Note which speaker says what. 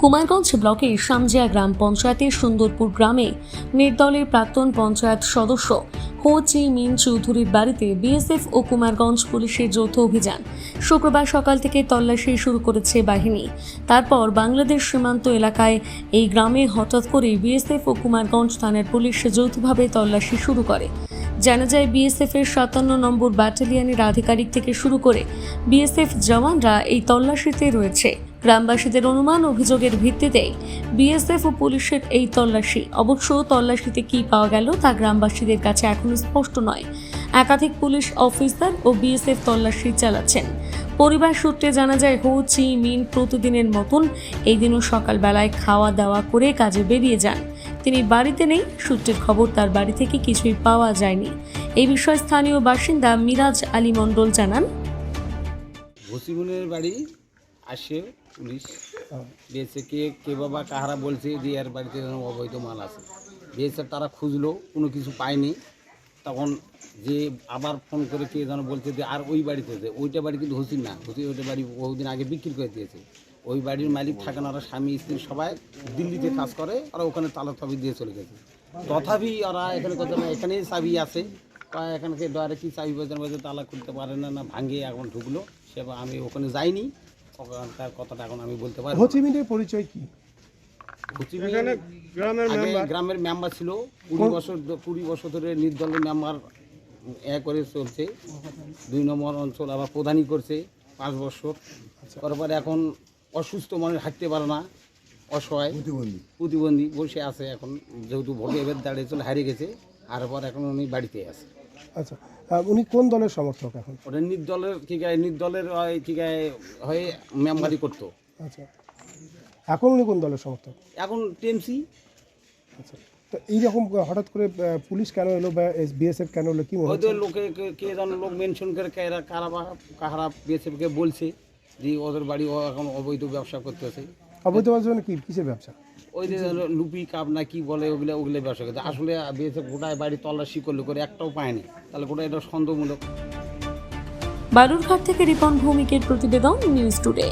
Speaker 1: কুমারগঞ্জ ব্লকের সামজিয়া গ্রাম পঞ্চায়েতের সুন্দরপুর গ্রামে নির্দলের প্রাক্তন পঞ্চায়েত সদস্য হো চি মিন চৌধুরীর বাড়িতে বিএসএফ ও কুমারগঞ্জ পুলিশের যৌথ অভিযান। শুক্রবার সকাল থেকে তল্লাশি শুরু করেছে বাহিনী। তারপর বাংলাদেশ সীমান্ত এলাকায় এই গ্রামে হঠাৎ করে বিএসএফ ও কুমারগঞ্জ থানার পুলিশ যৌথভাবে তল্লাশি শুরু করে। জানা যায় বিএসএফ এর সাতান্ন নম্বর ব্যাটালিয়নের আধিকারিক থেকে শুরু করে বিএসএফ জওয়ানরা এই তল্লাশিতে রয়েছে। গ্রামবাসীদের অনুমান অভিযোগের ভিত্তিতে বিএসএফ ও পুলিশের এই তল্লাশি। অবশ্য তল্লাশিতে কি পাওয়া গেল তা গ্রামবাসীদের কাছে এখনও স্পষ্ট নয়। একাধিক পুলিশ অফিসার ও বিএসএফ তল্লাশি চালাচ্ছেন। পরিবার সূত্রে জানা যায়, হো, চি, মিন প্রতিদিনের মতন এই দিনও সকালবেলায় খাওয়া দাওয়া করে কাজে বেরিয়ে যান। তিনি বাড়িতে নেই, সূত্রের খবর তার বাড়ি থেকে কিছুই পাওয়া যায়নি। এই বিষয়ে স্থানীয় বাসিন্দা মিরাজ আলী মণ্ডল জানান।
Speaker 2: বাড়ি আসে পুলিশ দিয়েছে কে কে বাবা কাহারা বলছে যে এর বাড়িতে যেন অবৈধ মাল আছে। দিয়েছে তারা খুঁজলো কোনো কিছু পায়নি। তখন যে আবার ফোন করে কে যেন বলছে যে আর ওই বাড়িতে যে ওইটা বাড়ি কিন্তু হসির না। হসির ওইটা বাড়ি বহুদিন আগে বিক্রি করে দিয়েছে। ওই বাড়ির মালিক থাকেন ওরা স্বামী স্ত্রী সবাই দিল্লিতে কাজ করে ওরা ওখানে তালা চাবি দিয়ে চলে গেছে। তথাপি ওরা এখানে না এখানেই চাবি আছে। এখানকে ডয়ারে কি চাবি বাজার বাজার তালা খুলতে পারে না না ভাঙে এখন ঢুকলো। সে আমি ওখানে যাইনি। ওখানকার কথাটা এখন আমি বলতে পারি
Speaker 3: হোচিমিনের পরিচয় কি?
Speaker 2: গ্রামের মেম্বার ছিল। কুড়ি বছর কুড়ি বছর ধরে নির্দলের মেম্বার এ করে চলছে। দুই নম্বর অঞ্চল আবার প্রধানই করছে পাঁচ বছর। তারপরে এখন অসুস্থ মানুষ হাঁটতে পারে না অসহায়। প্রতিবন্ধী। বসে আছে এখন যেহেতু ভোটে এবার দাঁড়িয়ে চলে হারিয়ে গেছে। আর পর এখন উনি বাড়িতে আছে।
Speaker 3: আচ্ছা। উনি কোন দলের সমর্থক এখন?
Speaker 2: ওটা নির্দলের গায়ে নির্দলের ওই কি গায়ে হয়ে মেম্বারি করতো।
Speaker 3: আচ্ছা। এখন উনি কোন দলের সমর্থক?
Speaker 2: এখন টিএমসি।
Speaker 3: আচ্ছা। তো এইরকম হঠাৎ করে পুলিশ কেন এলো বা বিএসএফ কেন এলো কি মনে
Speaker 2: ওদের লোকে কে- যেন লোক মেনশন করে কারা কারা বা কাহারা বিএসএফকে বলছে যে ওদের বাড়ি এখন অবৈধ ব্যবসা করতেছে।
Speaker 3: অবৈধ মানে কি? কিসের ব্যবসা?
Speaker 2: ওই যে লুপি কাপ না কি বলে ওগুলো ওগুলো ব্যবসা করছে আসলে বিএসএফ গোটায় বাড়ি তল্লাশি করলে করে একটাও পায়নি তাহলে গোটা এটা সন্দেহমূলক
Speaker 1: বালুরঘাট থেকে রিপন ভৌমিকের প্রতিবেদন নিউজ টুডে।